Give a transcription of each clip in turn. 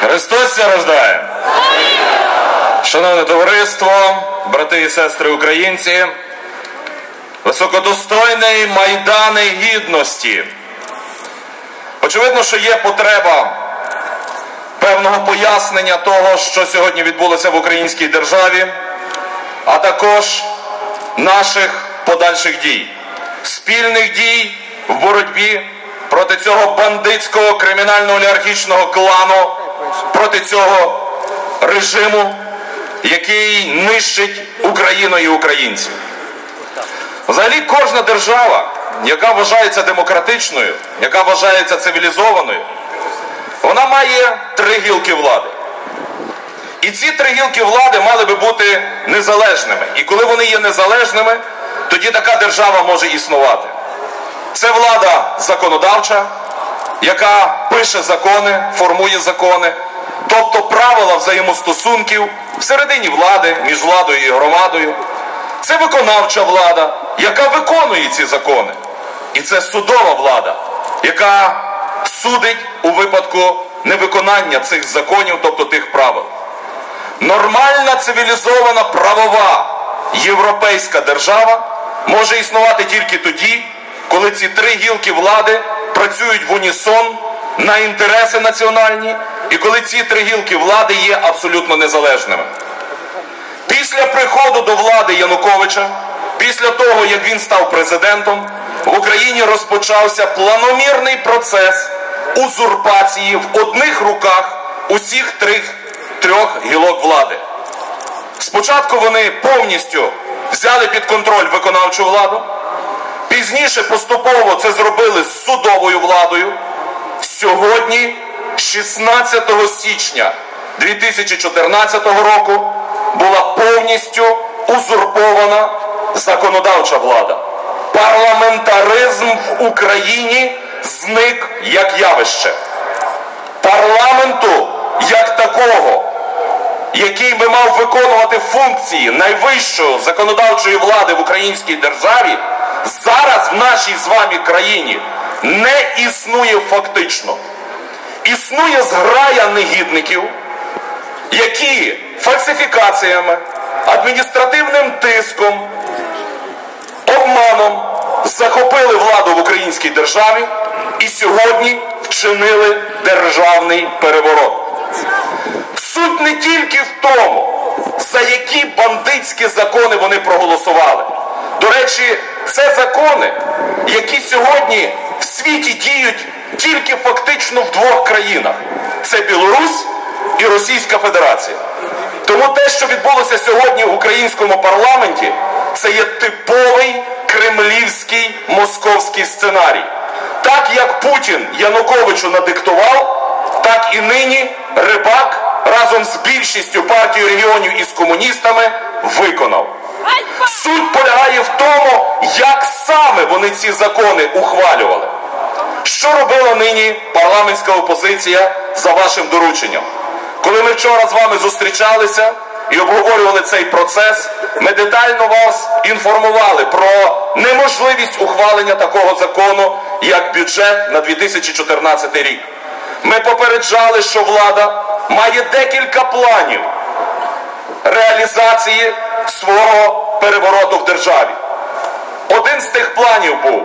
Христос ся рождає! Шановне товариство, брати і сестри українці, високодостойний майдани гідності. Очевидно, що є потреба певного пояснення того, що сьогодні відбулося в українській державі, а також наших подальших дій, спільних дій в боротьбі проти цього бандитського кримінально-олігархічного клану, проти цього режиму, який нищить Україну і українців. Взагалі, кожна держава, яка вважається демократичною, яка вважається цивілізованою, вона має три гілки влади. І ці три гілки влади мали би бути незалежними. І коли вони є незалежними, тоді така держава може існувати. Це влада законодавча, яка пише закони, формує закони, тобто правила взаємостосунків всередині влади, між владою і громадою. Це виконавча влада, яка виконує ці закони. І це судова влада, яка судить у випадку невиконання цих законів, тобто тих правил. Нормальна цивілізована правова європейська держава може існувати тільки тоді, коли ці три гілки влади працюють в унісон на інтереси національні, і коли ці три гілки влади є абсолютно незалежними. Після приходу до влади Януковича, після того, як він став президентом, в Україні розпочався планомірний процес узурпації в одних руках усіх трьох, трьох гілок влади. Спочатку вони повністю взяли під контроль виконавчу владу, пізніше поступово це зробили з судовою владою. Сьогодні, 16 січня 2014 року, була повністю узурпована законодавча влада. Парламентаризм в Україні зник як явище. Парламенту як такого, який би мав виконувати функції найвищої законодавчої влади в українській державі, зараз в нашій з вами країні не існує фактично. Існує зграя негідників, які фальсифікаціями, адміністративним тиском, обманом захопили владу в українській державі і сьогодні вчинили державний переворот. Суть не тільки в тому, за які бандитські закони вони проголосували. До речі, це закони, які сьогодні світі діють тільки фактично в двох країнах: це Білорусь і Російська Федерація. Тому те, що відбулося сьогодні в українському парламенті, це є типовий кремлівський московський сценарій. Так як Путін Януковичу надиктував, так і нині Рибак разом з більшістю партії регіонів і з комуністами виконав. Суть полягає в тому, як саме вони ці закони ухвалювали. Що робила нині парламентська опозиція за вашим дорученням? Коли ми вчора з вами зустрічалися і обговорювали цей процес, ми детально вас інформували про неможливість ухвалення такого закону, як бюджет на 2014 рік. Ми попереджали, що влада має декілька планів реалізації свого перевороту в державі. Один з тих планів був,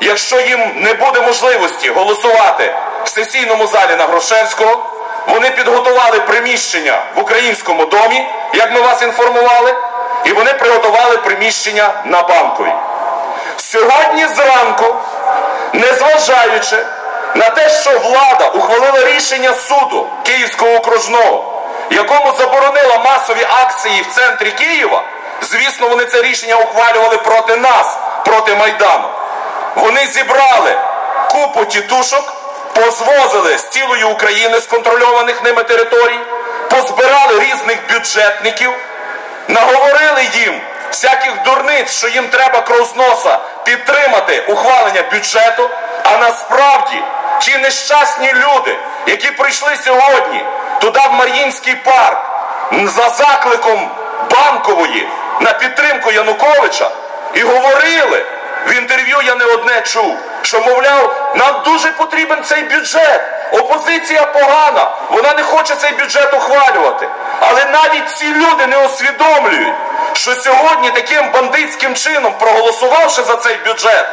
якщо їм не буде можливості голосувати в сесійному залі на Грошевського, вони підготували приміщення в українському домі, як ми вас інформували, і вони приготували приміщення на банковій. Сьогодні зранку, незважаючи на те, що влада ухвалила рішення суду Київського окружного, якому заборонила масові акції в центрі Києва, звісно, вони це рішення ухвалювали проти нас, проти Майдану. Вони зібрали купу тітушок, позвозили з цілої України з контрольованих ними територій, позбирали різних бюджетників, наговорили їм всяких дурниць, що їм треба кров підтримати ухвалення бюджету, а насправді ті нещасні люди, які прийшли сьогодні туди в Мар'їнський парк за закликом банкової на підтримку Януковича і говорили, в інтерв'ю я не одне чув, що, мовляв, нам дуже потрібен цей бюджет. Опозиція погана, вона не хоче цей бюджет ухвалювати. Але навіть ці люди не усвідомлюють, що сьогодні таким бандитським чином, проголосувавши за цей бюджет,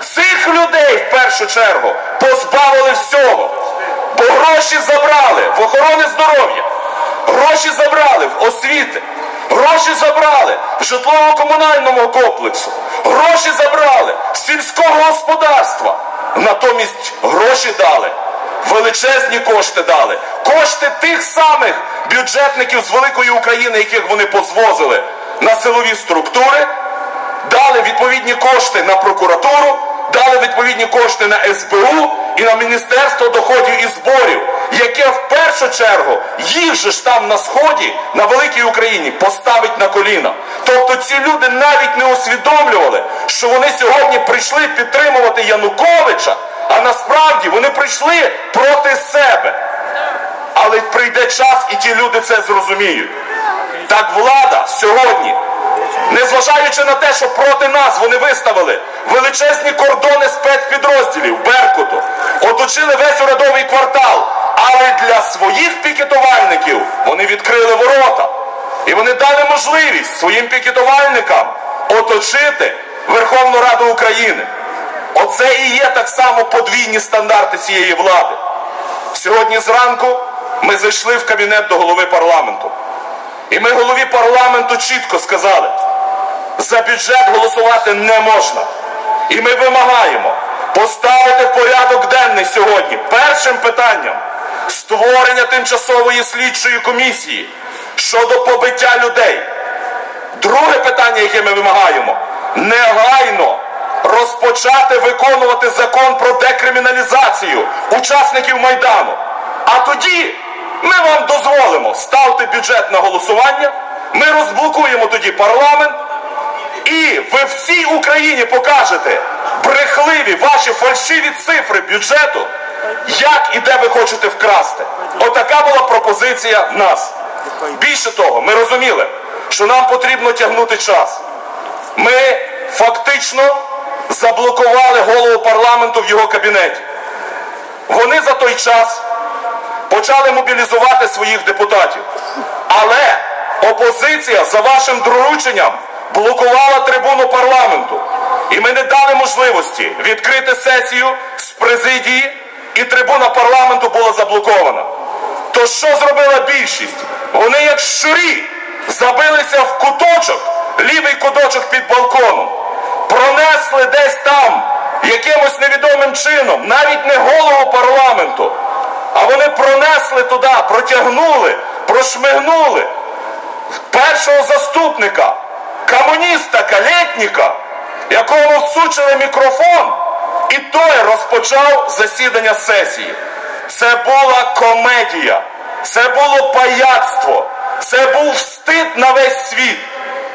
цих людей в першу чергу позбавили всього. Бо гроші забрали в охорони здоров'я, гроші забрали в освіти, гроші забрали в житлово-комунальному комплексу, гроші забрали з сільського господарства. Натомість гроші дали, величезні кошти дали. Кошти тих самих бюджетників з великої України, яких вони позвозили на силові структури, дали відповідні кошти на прокуратуру, дали відповідні кошти на СБУ і на Міністерство доходів і зборів, яке в першу чергу їх же ж там на сході, на великій Україні, поставить на коліна. Тобто ці люди навіть не усвідомлювали, що вони сьогодні прийшли підтримувати Януковича, а насправді вони прийшли проти себе. Але прийде час, і ті люди це зрозуміють. Так влада сьогодні, незважаючи на те, що проти нас вони виставили величезні кордони спецпідрозділів Беркуту, оточили весь урядовий квартал, але для своїх пікетувальників вони відкрили ворота. І вони дали можливість своїм пікетувальникам оточити Верховну Раду України. Оце і є так само подвійні стандарти цієї влади. Сьогодні зранку ми зайшли в кабінет до голови парламенту. І ми голові парламенту чітко сказали, за бюджет голосувати не можна. І ми вимагаємо поставити в порядок денний сьогодні першим питанням створення тимчасової слідчої комісії щодо побиття людей. Друге питання, яке ми вимагаємо, негайно розпочати виконувати закон про декриміналізацію учасників Майдану. А тоді ми вам дозволимо ставити бюджет на голосування, ми розблокуємо тоді парламент, і ви всій Україні покажете брехливі ваші фальшиві цифри бюджету, як і де ви хочете вкрасти. Отака була пропозиція нас. Більше того, ми розуміли, що нам потрібно тягнути час. Ми фактично заблокували голову парламенту в його кабінеті. Вони за той час почали мобілізувати своїх депутатів. Але опозиція за вашим дорученням блокувала трибуну парламенту. І ми не дали можливості відкрити сесію з президії, і трибуна парламенту була заблокована. То що зробила більшість? Вони, як щурі, забилися в куточок, лівий куточок під балконом, пронесли десь там якимось невідомим чином, навіть не голову парламенту, а вони пронесли туди, протягнули, прошмигнули першого заступника, комуніста Калєтніка, якому всучили мікрофон, і той розпочав засідання сесії. Це була комедія, це було паяцтво, це був встид на весь світ.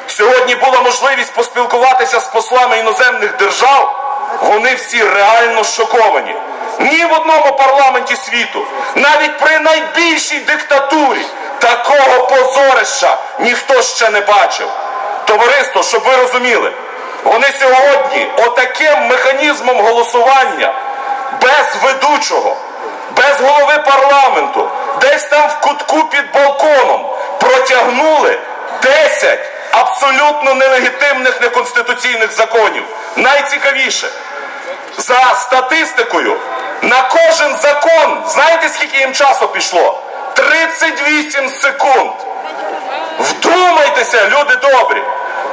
Сьогодні була можливість поспілкуватися з послами іноземних держав. Вони всі реально шоковані. Ні в одному парламенті світу, навіть при найбільшій диктатурі, такого позорища ніхто ще не бачив. Товариство, щоб ви розуміли, вони сьогодні отаким механізмом голосування без ведучого, без голови парламенту, десь там в кутку під балконом протягнули 10 абсолютно нелегітимних неконституційних законів. Найцікавіше, за статистикою, на кожен закон, знаєте, скільки їм часу пішло? 38 секунд. Вдумайтеся, люди добрі,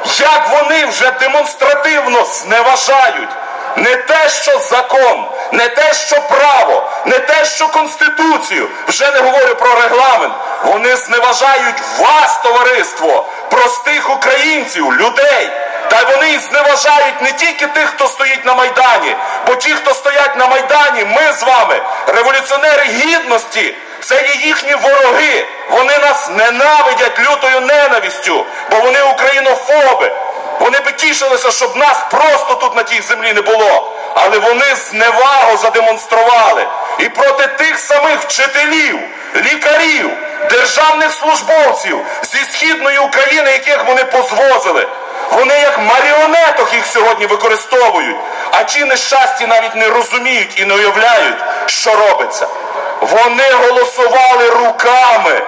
як вони вже демонстративно зневажають не те, що закон, не те, що право, не те, що конституцію, вже не говорю про регламент. Вони зневажають вас, товариство, простих українців, людей. Та вони зневажають не тільки тих, хто стоїть на Майдані, бо ті, хто стоять на Майдані, ми з вами, революціонери гідності, це є їхні вороги. Вони нас ненавидять лютою ненавистю, бо вони українофоби. Вони би тішилися, щоб нас просто тут на тій землі не було. Але вони зневагу задемонстрували. І проти тих самих вчителів, лікарів, державних службовців зі східної України, яких вони позвозили. Вони як маріонеток їх сьогодні використовують. А ті нещасті навіть не розуміють і не уявляють, що робиться. Вони голосували руками.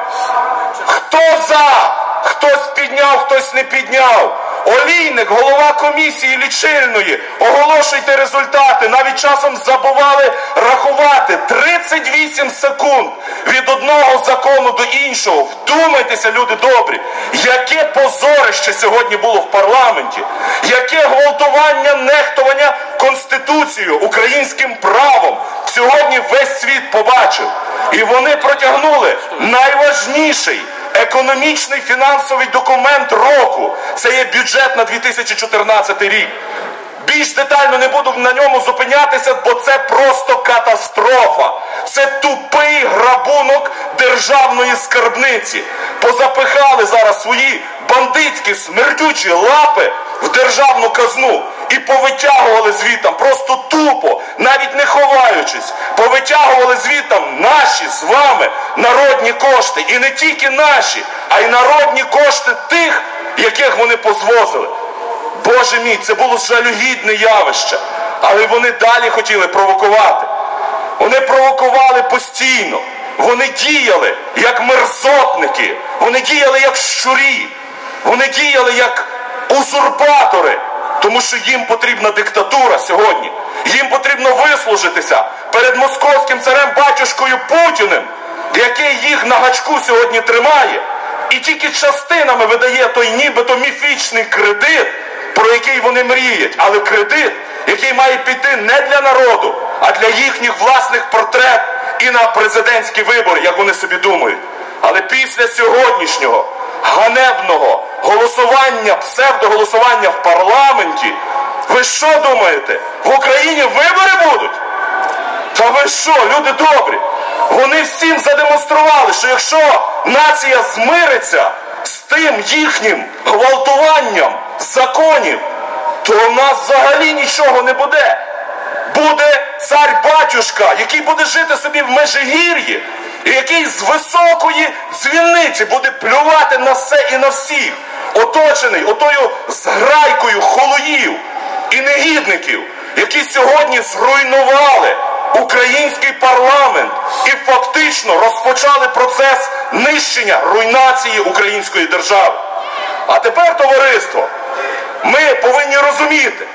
Хто за? Хтось підняв, хтось не підняв. Олійник, голова комісії лічильної, оголошуйте результати. Навіть часом забували рахувати 38 секунд від одного закону до іншого. Вдумайтеся, люди добрі, яке позорище сьогодні було в парламенті, яке гвалтування, нехтування Конституцією, українським правом. Сьогодні весь світ побачив. І вони протягнули найважніший економічний фінансовий документ року. Це є бюджет на 2014 рік. Більш детально не буду на ньому зупинятися, бо це просто катастрофа. Це тупий грабунок державної скарбниці. Позапихали зараз свої бандитські смердючі лапи в державну казну і повитягували звітам, просто тупо, навіть не ховаючись, повитягували звітам наші з вами народні кошти. І не тільки наші, а й народні кошти тих, яких вони позвозили. Боже мій, це було жалюгідне явище. Але вони далі хотіли провокувати. Вони провокували постійно. Вони діяли як мерзотники, вони діяли як щурі, вони діяли як узурпатори, тому що їм потрібна диктатура сьогодні. Їм потрібно вислужитися перед московським царем батюшкою Путіним, який їх на гачку сьогодні тримає, і тільки частинами видає той нібито міфічний кредит про який вони мріють, але кредит, який має піти не для народу, а для їхніх власних портрет і на президентські вибори, як вони собі думають. Але після сьогоднішнього ганебного голосування, псевдоголосування в парламенті, ви що думаєте? В Україні вибори будуть? Та ви що, люди добрі? Вони всім задемонстрували, що якщо нація змириться з тим їхнім гвалтуванням законів, то у нас взагалі нічого не буде. Буде цар-батюшка, який буде жити собі в Межигір'ї, і який з високої дзвіниці буде плювати на все і на всіх, оточений отою зграйкою холоїв і негідників, які сьогодні зруйнували український парламент і фактично розпочали процес нищення руйнації української держави. А тепер, товариство, ми повинні розуміти,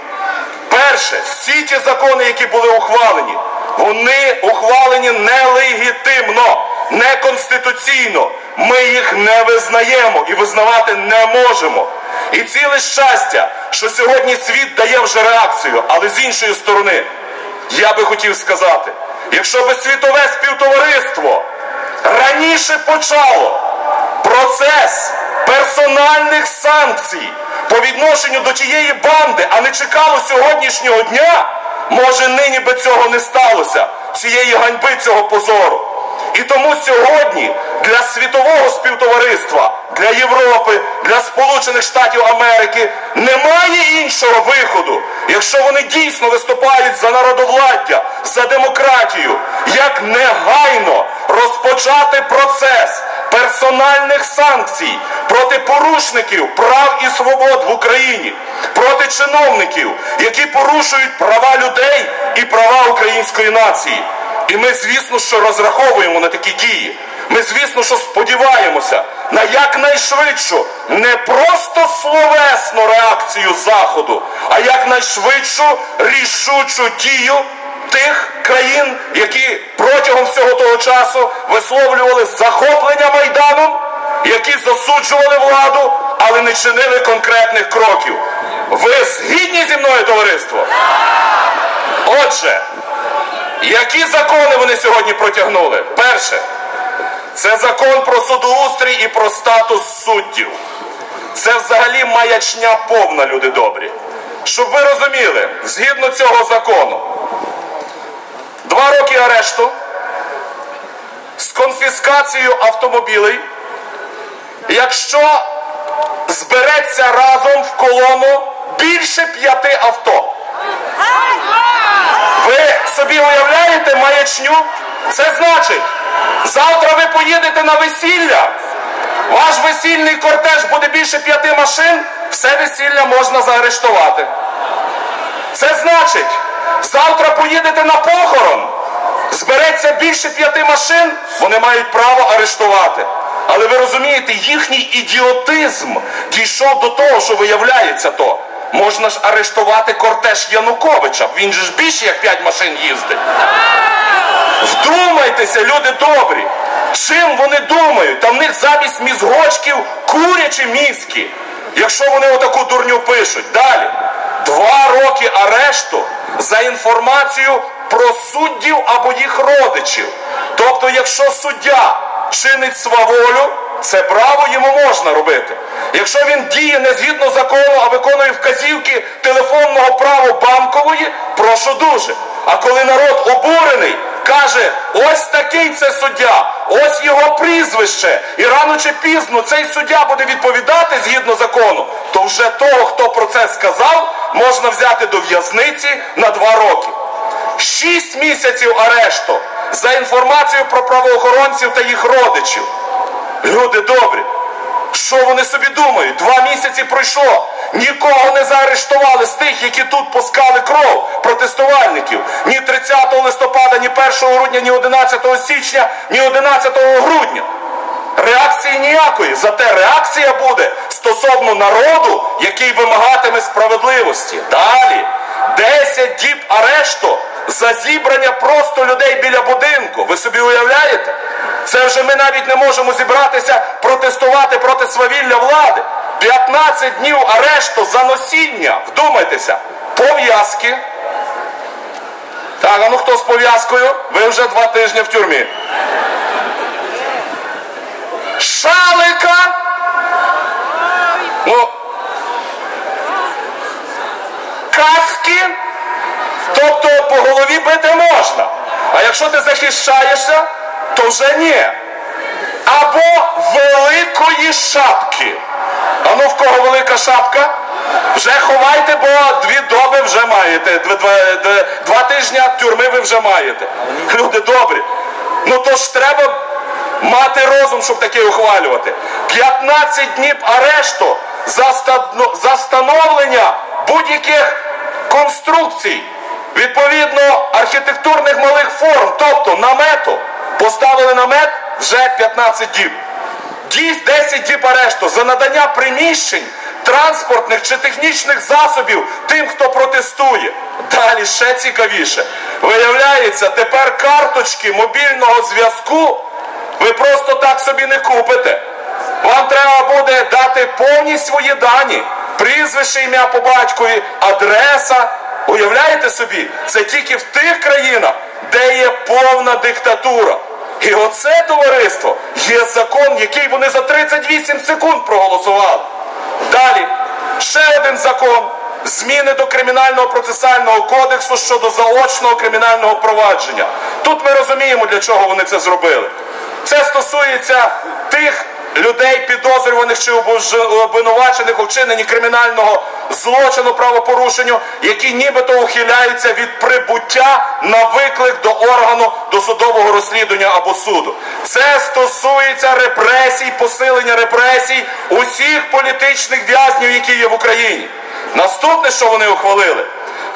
перше, всі ті закони, які були ухвалені, вони ухвалені нелегітимно, неконституційно. Ми їх не визнаємо і визнавати не можемо. І ціле щастя, що сьогодні світ дає вже реакцію, але з іншої сторони, я би хотів сказати, якщо би світове співтовариство раніше почало процес персональних санкцій по відношенню до тієї банди, а не чекало сьогоднішнього дня, може нині би цього не сталося, цієї ганьби, цього позору. І тому сьогодні для світового співтовариства, для Європи, для Сполучених Штатів Америки немає іншого виходу, якщо вони дійсно виступають за народовладдя, за демократію, як негайно розпочати процес персональних санкцій проти порушників прав і свобод в Україні, проти чиновників, які порушують права людей і права української нації. І ми, звісно, що розраховуємо на такі дії. Ми, звісно, що сподіваємося на якнайшвидшу, не просто словесну реакцію Заходу, а якнайшвидшу рішучу дію тих країн, які протягом всього того часу висловлювали захоплення Майданом, які засуджували владу, але не чинили конкретних кроків. Ви згідні зі мною, товариство? Отже, які закони вони сьогодні протягнули? Перше, це закон про судоустрій і про статус суддів. Це взагалі маячня повна, люди добрі. Щоб ви розуміли, згідно цього закону, два роки арешту з конфіскацією автомобілей, якщо збереться разом в колону більше п'яти авто. Ви собі уявляєте маячню? Це значить, завтра ви поїдете на весілля, ваш весільний кортеж буде більше п'яти машин, все весілля можна заарештувати. Це значить, завтра поїдете на похорон, збереться більше п'яти машин, вони мають право арештувати. Але ви розумієте, їхній ідіотизм дійшов до того, що виявляється то. Можна ж арештувати кортеж Януковича. Він же ж більше як п'ять машин їздить. Вдумайтеся, люди добрі. Чим вони думають? Та в них замість мізгочків курячі мізки. Якщо вони отаку дурню пишуть. Далі. Два роки арешту за інформацію про суддів або їх родичів. Тобто, якщо суддя чинить сваволю, це право йому можна робити. Якщо він діє не згідно закону, а виконує вказівки телефонного права банкової, прошу дуже. А коли народ обурений, каже, ось такий це суддя, ось його прізвище, і рано чи пізно цей суддя буде відповідати згідно закону, то вже того, хто про це сказав, можна взяти до в'язниці на два роки. Шість місяців арешту за інформацію про правоохоронців та їх родичів. Люди добрі. Що вони собі думають? Два місяці пройшло. Нікого не заарештували з тих, які тут пускали кров протестувальників. Ні 30 листопада, ні 1 грудня, ні 11 січня, ні 11 грудня. Реакції ніякої. Зате реакція буде стосовно народу, який вимагатиме справедливості. Далі 10 діб арешту за зібрання просто людей біля будинку. Ви собі уявляєте? Це вже ми навіть не можемо зібратися протестувати проти свавілля влади. 15 днів арешту за носіння. Вдумайтеся, пов'язки. Так, а ну хто з пов'язкою? Ви вже два тижні в тюрмі. Шалика. Ну, каски. Тобто можна. А якщо ти захищаєшся, то вже ні. Або великої шапки. А ну в кого велика шапка? Вже ховайте, бо дві доби вже маєте. Два, два, два тижні тюрми ви вже маєте. Люди добрі. Ну то ж треба мати розум, щоб таке ухвалювати. 15 днів арешту за, за встановлення будь-яких конструкцій. Відповідно архітектурних малих форм, тобто намету, поставили намет вже 15 діб. Дійсь 10 діб арешту за надання приміщень, транспортних чи технічних засобів тим, хто протестує. Далі ще цікавіше. Виявляється, тепер карточки мобільного зв'язку ви просто так собі не купите. Вам треба буде дати повні свої дані, прізвище, ім'я по батькові, адреса. Уявляєте собі, це тільки в тих країнах, де є повна диктатура. І оце товариство є закон, який вони за 38 секунд проголосували. Далі ще один закон. Зміни до кримінального процесуального кодексу щодо заочного кримінального провадження. Тут ми розуміємо, для чого вони це зробили. Це стосується тих людей, підозрюваних чи обвинувачених у вчиненні кримінального злочину правопорушенню, які нібито ухиляються від прибуття на виклик до органу досудового розслідування або суду. Це стосується репресій, посилення репресій усіх політичних в'язнів, які є в Україні. Наступне, що вони ухвалили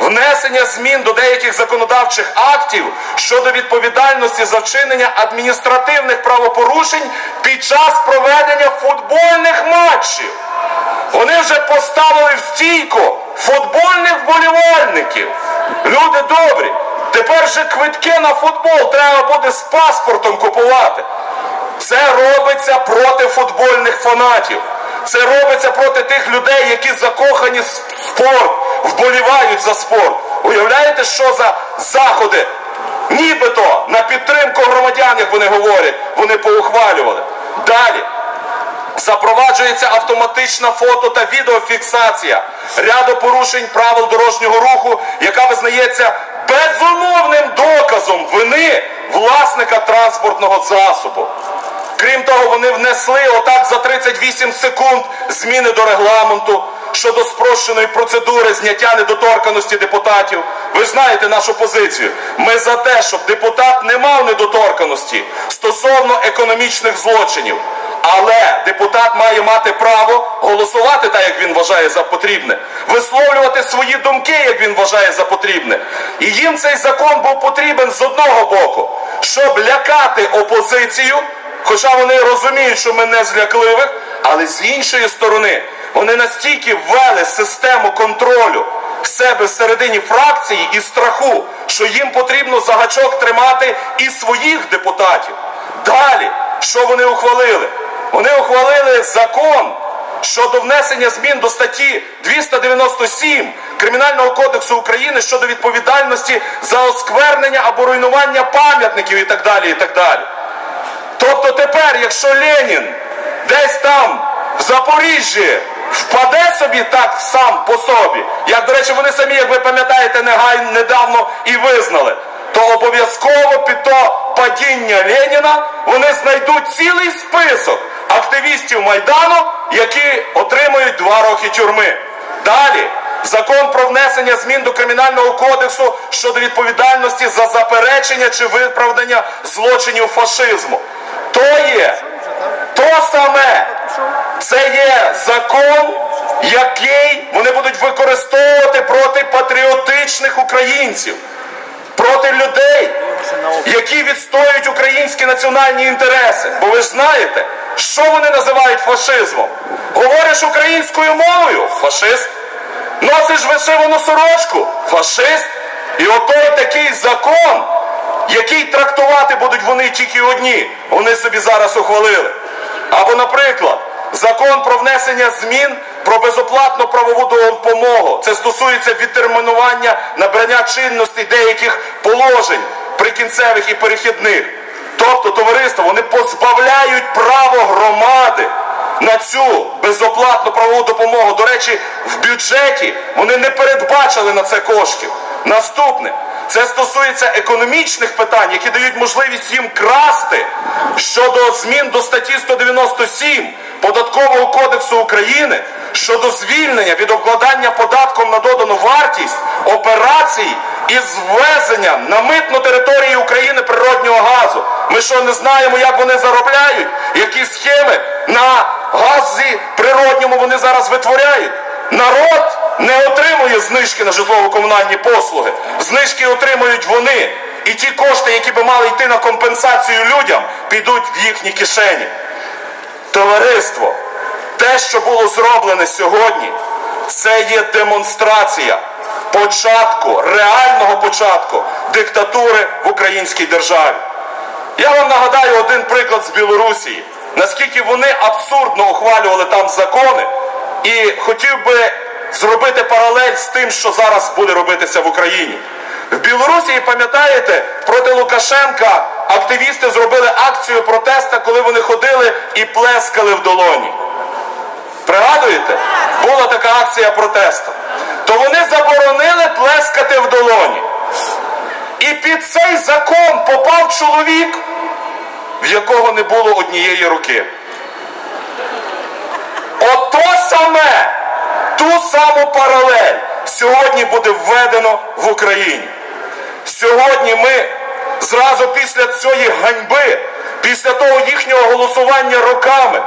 внесення змін до деяких законодавчих актів щодо відповідальності за вчинення адміністративних правопорушень під час проведення футбольних матчів. Вони вже поставили в стійку футбольних вболівальників. Люди добрі. Тепер же квитки на футбол треба буде з паспортом купувати. Це робиться проти футбольних фанатів. Це робиться проти тих людей, які закохані в спорт, вболівають за спорт. Уявляєте, що за заходи? Нібито на підтримку громадян, як вони говорять, вони поухвалювали. Далі. Запроваджується автоматична фото та відеофіксація ряду порушень правил дорожнього руху, яка визнається безумовним доказом вини власника транспортного засобу. Крім того, вони внесли отак за 38 секунд зміни до регламенту щодо спрощеної процедури зняття недоторканості депутатів. Ви знаєте нашу позицію. Ми за те, щоб депутат не мав недоторканості стосовно економічних злочинів. Але депутат має мати право голосувати так, як він вважає за потрібне, висловлювати свої думки, як він вважає за потрібне. І їм цей закон був потрібен з одного боку, щоб лякати опозицію, хоча вони розуміють, що ми не злякливих, але з іншої сторони вони настільки ввели систему контролю в себе всередині фракції і страху, що їм потрібно за гачок тримати і своїх депутатів. Далі, що вони ухвалили? Вони ухвалили закон щодо внесення змін до статті 297 Кримінального кодексу України щодо відповідальності за осквернення або руйнування пам'ятників і так далі. і так далі. Тобто тепер, якщо Ленін десь там в Запоріжжі впаде собі так сам по собі, як, до речі, вони самі, як ви пам'ятаєте, негайно недавно і визнали, то обов'язково під то падіння Леніна вони знайдуть цілий список активістів Майдану, які отримують два роки тюрми. Далі. Закон про внесення змін до кримінального кодексу щодо відповідальності за заперечення чи виправдання злочинів фашизму. То є то саме. Це є закон, який вони будуть використовувати проти патріотичних українців, проти людей, які відстоюють українські національні інтереси. Бо ви ж знаєте, що вони називають фашизмом? Говориш українською мовою фашист. Носиш вишивану сорочку фашист. І отой такий закон, який трактувати будуть вони тільки одні, вони собі зараз ухвалили. Або, наприклад, закон про внесення змін про безоплатну правову допомогу. Це стосується відтермінування набрання чинності деяких положень прикінцевих і перехідних. Тобто, товариство, вони позбавляють право громади на цю безоплатну правову допомогу. До речі, в бюджеті вони не передбачили на це коштів. Наступне. Це стосується економічних питань, які дають можливість їм красти щодо змін до статті 197 Податкового кодексу України щодо звільнення від обкладання податком на додану вартість операцій із ввезення на митну територію України природнього газу. Ми що не знаємо, як вони заробляють, які схеми на газі природньому вони зараз витворяють. Народ не отримує знижки на житлово-комунальні послуги. Знижки отримують вони. І ті кошти, які би мали йти на компенсацію людям, підуть в їхні кишені. Товариство, те, що було зроблене сьогодні, це є демонстрація початку, реального початку диктатури в українській державі. Я вам нагадаю один приклад з Білорусії, наскільки вони абсурдно ухвалювали там закони, і хотів би зробити паралель з тим, що зараз буде робитися в Україні. В Білорусі, пам'ятаєте, проти Лукашенка активісти зробили акцію протесту, коли вони ходили і плескали в долоні. Пригадуєте? Була така акція протесту. То вони заборонили плескати в долоні. І під цей закон попав чоловік, в якого не було однієї руки. Ото саме, ту саму паралель сьогодні буде введено в Україні. Сьогодні ми зразу після цієї ганьби, після того їхнього голосування роками,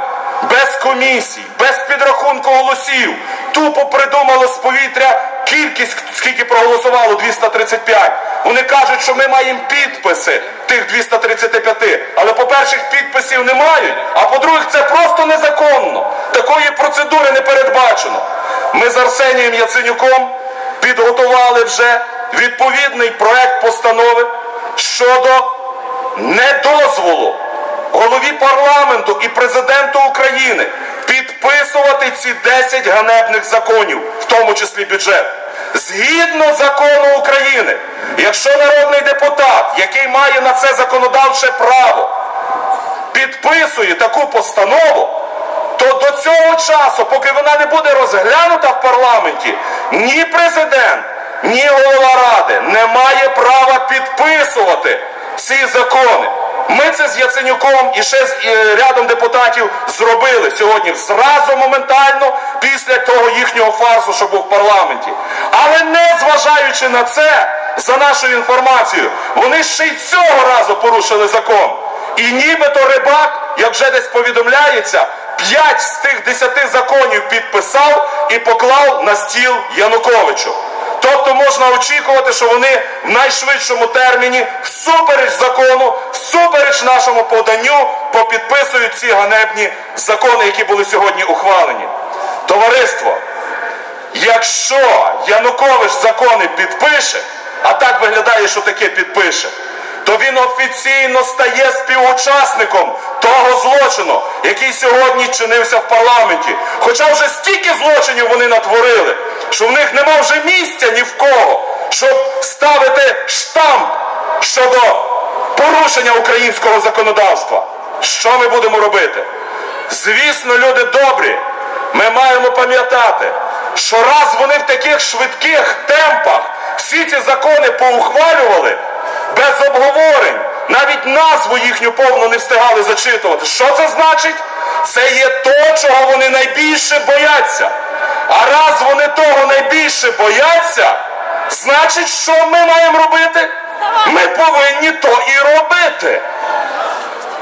без комісій, без підрахунку голосів, тупо придумали з повітря кількість, скільки проголосувало 235. Вони кажуть, що ми маємо підписи тих 235. Але, по-перше, підписів не мають, а по-друге, це просто незаконно. Такої процедури не передбачено. Ми з Арсенієм Яценюком підготували вже відповідний проект постанови щодо недозволу голові парламенту і президенту України підписувати ці 10 ганебних законів, в тому числі бюджет. Згідно закону України, якщо народний депутат, який має на це законодавче право, підписує таку постанову, то до цього часу, поки вона не буде розглянута в парламенті, ні президент, ні голова ради не має права підписувати ці закони. Ми це з Яценюком і ще з рядом депутатів зробили сьогодні зразу моментально після того їхнього фарсу, що був в парламенті. Але не зважаючи на це, за нашою інформацією, вони ще й цього разу порушили закон. І нібито рибак, як вже десь повідомляється, п'ять з тих десяти законів підписав і поклав на стіл Януковичу. Тобто можна очікувати, що вони в найшвидшому терміні, всупереч закону, всупереч нашому поданню, попідписують ці ганебні закони, які були сьогодні ухвалені. Товариство, якщо Янукович закони підпише, а так виглядає, що таке підпише, то він офіційно стає співучасником того злочину, який сьогодні чинився в парламенті. Хоча вже стільки злочинів вони натворили, що в них нема вже місця ні в кого, щоб ставити штамп щодо порушення українського законодавства. Що ми будемо робити? Звісно, люди добрі, ми маємо пам'ятати, що раз вони в таких швидких темпах всі ці закони поухвалювали без обговорень, навіть назву їхню повну не встигали зачитувати. Що це значить? Це є то, чого вони найбільше бояться. А раз вони того найбільше бояться, значить, що ми маємо робити? Ми повинні то і робити.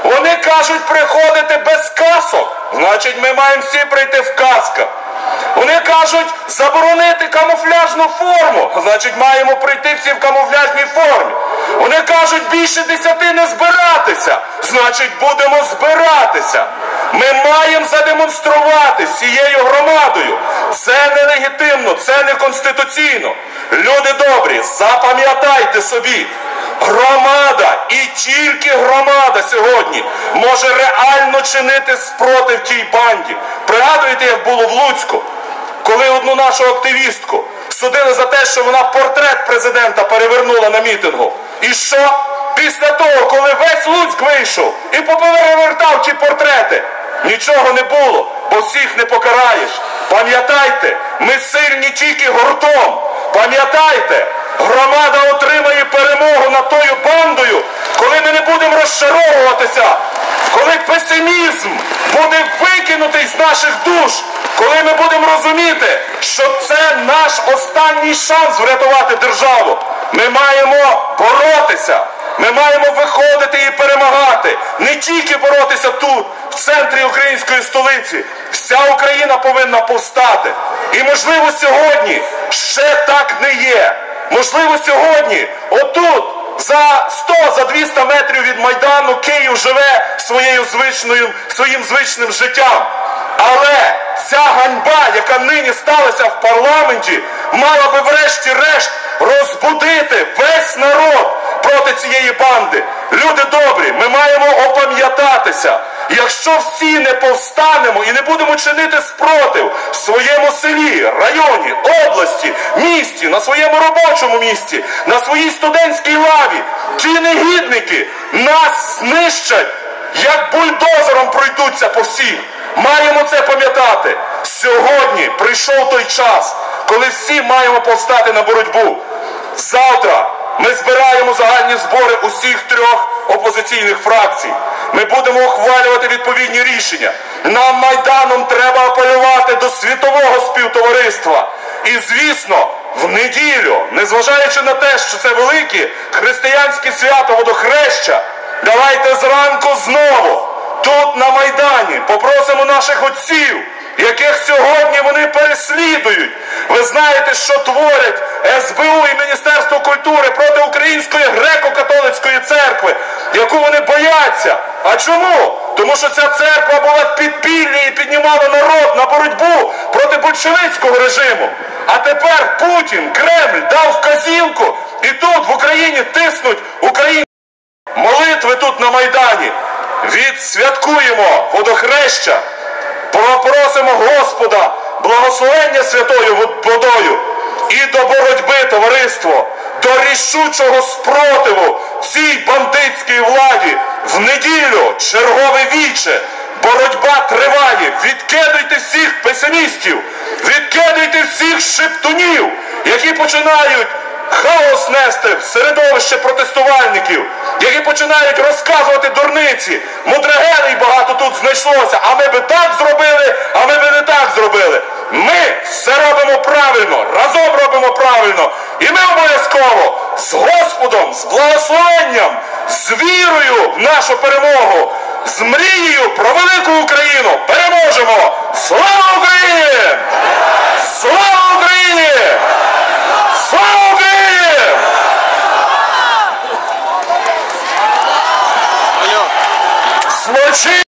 Вони кажуть приходити без касок. Значить, ми маємо всі прийти в касках. Вони кажуть заборонити камуфляжну форму. Значить, маємо прийти всі в камуфляжній формі. Вони кажуть більше десяти не збиратися. Значить, будемо збиратися. Ми маємо задемонструвати з цією громадою. Це нелегітимно, це не конституційно. Люди добрі, запам'ятайте собі. Громада і тільки громада сьогодні може реально чинити спротив тій банді. Пригадуєте, як було в Луцьку, коли одну нашу активістку судили за те, що вона портрет президента перевернула на мітингу. І що? Після того, коли весь Луцьк вийшов і поперевертав ті портрети, нічого не було, бо всіх не покараєш. Пам'ятайте, ми сильні тільки гуртом. Пам'ятайте, громада отримає перемогу над тою бандою, коли ми не будемо розчаровуватися, коли песимізм буде викинутий з наших душ, коли ми будемо розуміти, що це наш останній шанс врятувати державу. Ми маємо боротися. Ми маємо виходити і перемагати, не тільки боротися тут, в центрі української столиці. Вся Україна повинна повстати. І можливо сьогодні ще так не є. Можливо, сьогодні, отут, за 100, за 200 метрів від Майдану, Київ живе своєю звичною, своїм звичним життям. Але ця ганьба, яка нині сталася в парламенті, мала би врешті-решт розбудити весь народ проти цієї банди. Люди добрі, ми маємо опам'ятатися. Якщо всі не повстанемо і не будемо чинити спротив в своєму селі, районі, області, місті, на своєму робочому місці, на своїй студентській лаві, ті негідники нас знищать, як бульдозером пройдуться по всіх. Маємо це пам'ятати. Сьогодні прийшов той час, коли всі маємо повстати на боротьбу. Завтра ми збираємо загальні збори усіх трьох опозиційних фракцій. Ми будемо ухвалювати відповідні рішення. Нам майданом треба апелювати до світового співтовариства. І, звісно, в неділю, незважаючи на те, що це велике християнське свято водохреща, давайте зранку знову тут на Майдані попросимо наших отців, яких сьогодні вони переслідують. Ви знаєте, що творять СБУ і Міністерство культури проти Української греко-католицької церкви, яку вони бояться. А чому? Тому що ця церква була в підпіллі і піднімала народ на боротьбу проти большевицького режиму. А тепер Путін, Кремль дав вказівку, і тут в Україні тиснуть Україну. Молитви тут на Майдані. Відсвяткуємо водохреща. Попросимо Господа благословення святою водою і до боротьби, товариство, до рішучого спротиву цій бандитській владі в неділю чергове віче. Боротьба триває. Відкидуйте всіх песимістів, відкидуйте всіх шептунів, які починають хаос нести в середовище протестувальників, які починають розказувати дурниці. мудрегерій багато тут знайшлося. А ми би так зробили, а ми би не так зробили. Ми все робимо правильно, разом робимо правильно. І ми обов'язково з Господом, з благословенням, з вірою в нашу перемогу, з мрією про велику Україну переможемо! Слава Україні! Слава Україні! Слава Україні! Smoochy!